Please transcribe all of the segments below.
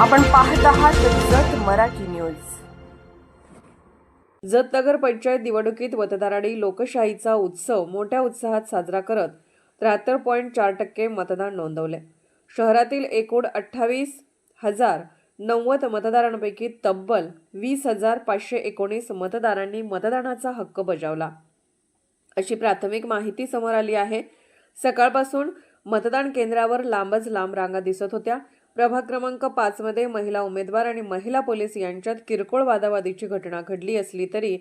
आपण पाहत आहात जत मराठी न्यूज. जत नगर पंचायत निवडणुकीत मतदारांनी लोकशाहीचा उत्सव मोठ्या उत्साहात साजरा करत त्र्याहत्तर पॉईंट चार टक्के मतदान नोंदवले. शहरातील एकूण अठ्ठावीस हजार नव्वद मतदारांपैकी तब्बल वीस हजार पाचशे एकोणीस मतदारांनी मतदानाचा हक्क बजावला. अशी प्राथमिक माहिती समोर आली आहे. सकाळपासून मतदान केंद्रावर लांबच लांब रांगा दिसत होत्या. प्रभाग क्रमांक पाचमध्ये महिला उमेदवार आणि महिला पोलीस यांच्यात किरकोळ वादावादीची घटना घडली असली तरी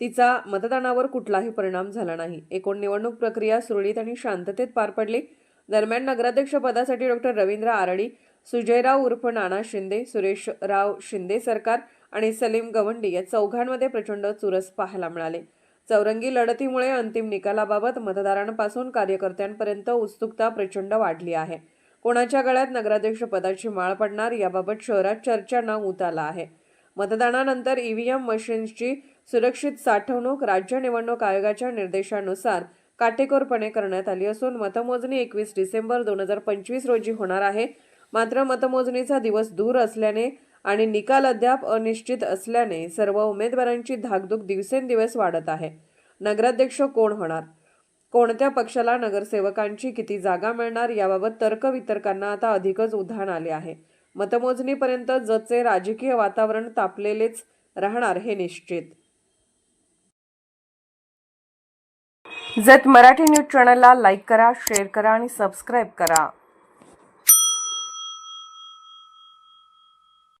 तिचा मतदानावर कुठलाही परिणाम झाला नाही. एकूण निवडणूक प्रक्रिया सुरळीत आणि शांततेत पार पडली. दरम्यान नगराध्यक्ष पदासाठी डॉक्टर रवींद्र आरडी सुजयराव उर्फ नाना शिंदे सुरेशराव शिंदे सरकार आणि सलीम गवंडी या चौघांमध्ये प्रचंड चुरस पाहायला मिळाले. चौरंगी लढतीमुळे अंतिम निकालाबाबत मतदारांपासून कार्यकर्त्यांपर्यंत उत्सुकता प्रचंड वाढली आहे. कोणाच्या गळ्यात नगराध्यक्ष पदाची माळ पडणार याबाबत शहरात चर्चांना उत आला आहे. मतदानानंतर ईव्हीएम मशीन्सची सुरक्षित साठवणूक राज्य निवडणूक आयोगाच्या निर्देशानुसार काटेकोरपणे करण्यात आली असून मतमोजणी एकवीस डिसेंबर दोन हजार पंचवीस रोजी होणार आहे. मात्र मतमोजणीचा दिवस दूर असल्याने आणि निकाल अद्याप अनिश्चित असल्याने सर्व उमेदवारांची धाकधूक दिवसेंदिवस वाढत आहे. नगराध्यक्ष कोण होणार? कोणत्या पक्षाला नगरसेवकांची किती जागा मिळणार याबाबत तर्कवितर्कांना आता अधिकच उधाण आले आहे. मतमोजणीपर्यंत जतचे राजकीय वातावरण तापलेलेच राहणार हे निश्चित. जत मराठी न्यूज चॅनलला लाईक करा शेअर करा आणि सबस्क्राईब करा.